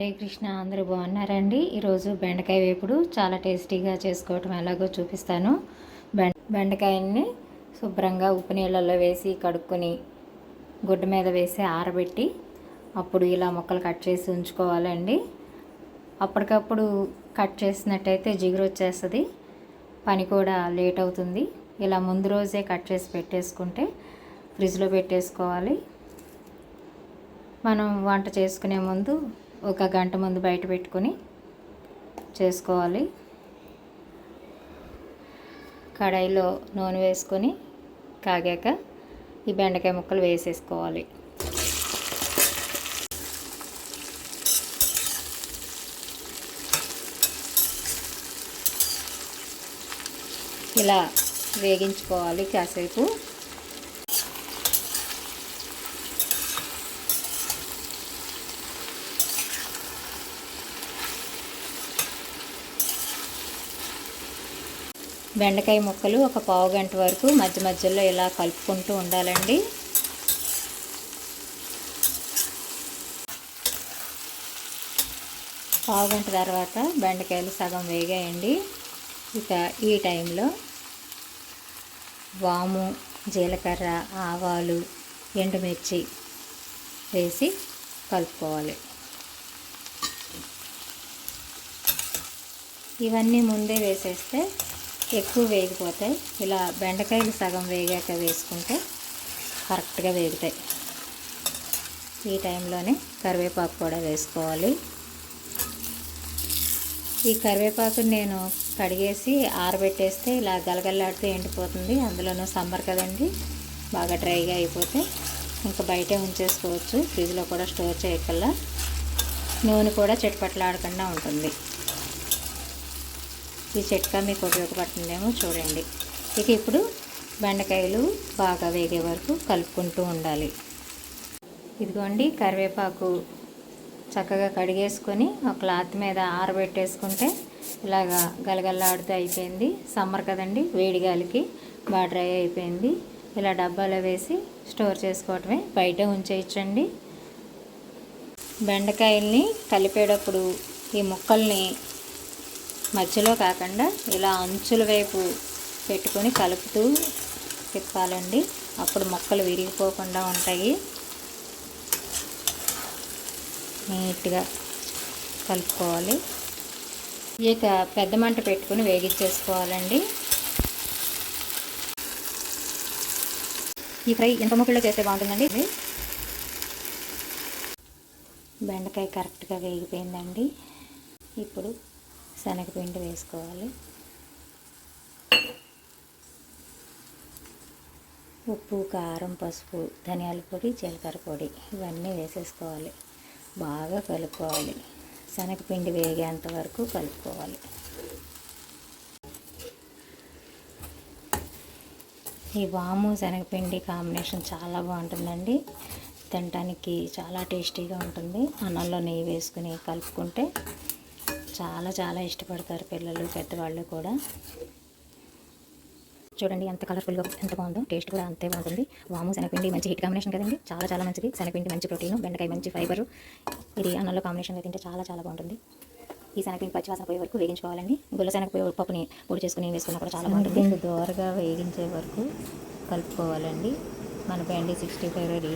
హరే కృష్ణ అందరూ బాగున్నారండి? ఈరోజు బెండకాయ వేపుడు చాలా టేస్టీగా చేసుకోవటం ఎలాగో చూపిస్తాను. బెండ బెండకాయని శుభ్రంగా ఉప్పు నీళ్ళల్లో వేసి కడుక్కొని గుడ్డ మీద వేసి ఆరబెట్టి అప్పుడు ఇలా ముక్కలు కట్ చేసి ఉంచుకోవాలండి. అప్పటికప్పుడు కట్ చేసినట్టయితే జిగురు వచ్చేస్తుంది పని కూడా లేట్ అవుతుంది. ఇలా ముందు రోజే కట్ చేసి పెట్టేసుకుంటే ఫ్రిడ్జ్లో పెట్టేసుకోవాలి. మనం వంట చేసుకునే ముందు ఒక గంట ముందు బయట పెట్టుకొని చేసుకోవాలి. కడాయిలో నూనె వేసుకొని కాగాక ఈ బెండకాయ ముక్కలు వేసేసుకోవాలి. ఇలా వేగించుకోవాలి కాసేపు. బెండకాయ ముక్కలు ఒక పావు గంట వరకు మధ్య మధ్యలో ఇలా కలుపుకుంటూ ఉండాలండి. పావు గంట తర్వాత బెండకాయలు సగం వేగాయండి. ఇక ఈ టైంలో వాము జీలకర్ర ఆవాలు ఎండుమిర్చి వేసి కలుపుకోవాలి. ఇవన్నీ ముందే వేసేస్తే ఎక్కువ వేగిపోతాయి. ఇలా బెండకాయలు సగం వేగాక వేసుకుంటే కరెక్ట్గా వేగుతాయి. ఈ టైంలోనే కరివేపాకు కూడా వేసుకోవాలి. ఈ కరివేపాకు నేను కడిగేసి ఆరబెట్టేస్తే ఇలా గలగల్లాడితే ఎండిపోతుంది. అందులోనూ సమ్మర్ కదండి బాగా డ్రైగా అయిపోతే ఇంకా బయటే ఉంచేసుకోవచ్చు. ఫ్రిడ్జ్లో కూడా స్టోర్ చేయకల్లా. నూనె కూడా చెట్పట్లాడకుండా ఉంటుంది. ఈ చిట్కా మీకు ఉపయోగపడుతుందేమో చూడండి. ఇక ఇప్పుడు బెండకాయలు బాగా వేగే వరకు కలుపుకుంటూ ఉండాలి. ఇదిగోండి కరివేపాకు చక్కగా కడిగేసుకొని ఒక క్లాత్ మీద ఆరబెట్టేసుకుంటే ఇలాగా గలగల్లాడుతూ అయిపోయింది. సమ్మర్ కదండి వేడి గాలికి బాగా డ్రై అయిపోయింది. ఇలా డబ్బాలో వేసి స్టోర్ చేసుకోవటమే బయట ఉంచేయచ్చండి. బెండకాయల్ని కలిపేటప్పుడు ఈ ముక్కల్ని మధ్యలో కాకుండా ఇలా అంచుల వైపు పెట్టుకొని కలుపుతూ తిప్పాలండి. అప్పుడు మొక్కలు విరిగిపోకుండా ఉంటాయి. నీట్గా కలుపుకోవాలి. ఇక పెద్ద మంట పెట్టుకుని వేగించేసుకోవాలండి. ఈ ఫ్రై ఎంత ముక్కలో చేస్తే బాగుంటుందండి? బెండకాయ కరెక్ట్గా వేగిపోయిందండి. ఇప్పుడు శనగపిండి వేసుకోవాలి. ఉప్పు కారం పసుపు ధనియాల పొడి జీలకర్ర పొడి ఇవన్నీ వేసేసుకోవాలి. బాగా కలుపుకోవాలి. శనగపిండి వేగేంత వరకు కలుపుకోవాలి. ఈ వాము శనగపిండి కాంబినేషన్ చాలా బాగుంటుందండి. తినటానికి చాలా టేస్టీగా ఉంటుంది. అన్నంలో నెయ్యి వేసుకుని కలుపుకుంటే చాలా చాలా ఇష్టపడతారు పిల్లలు పెద్దవాళ్ళు కూడా. చూడండి ఎంత కలర్ఫుల్గా ఎంత బాగుందో. టేస్ట్ కూడా అంతే బాగుంటుంది. వాము శనగపిండి మంచి హిట్ కాంబినేషన్ కదండి. చాలా చాలా మంచిది. శనగపిండి మంచి ప్రోటీన్ బెండకాయ మంచి ఫైబర్ ఇది అన్నంలో కాంబినేషన్గా తింటే చాలా చాలా బాగుంటుంది. ఈ శనగపిండి పచ్చివాసన పోయే వరకు వేగించుకోవాలండి. గుల్ల శనగ పప్పుని పొడి చేసుకుని వేసుకున్నా కూడా చాలా బాగుంటుంది. దోరగా వేగించే వరకు కలుపుకోవాలండి. మన బెండి సిక్స్టీ ఫైవ్ రెడీ.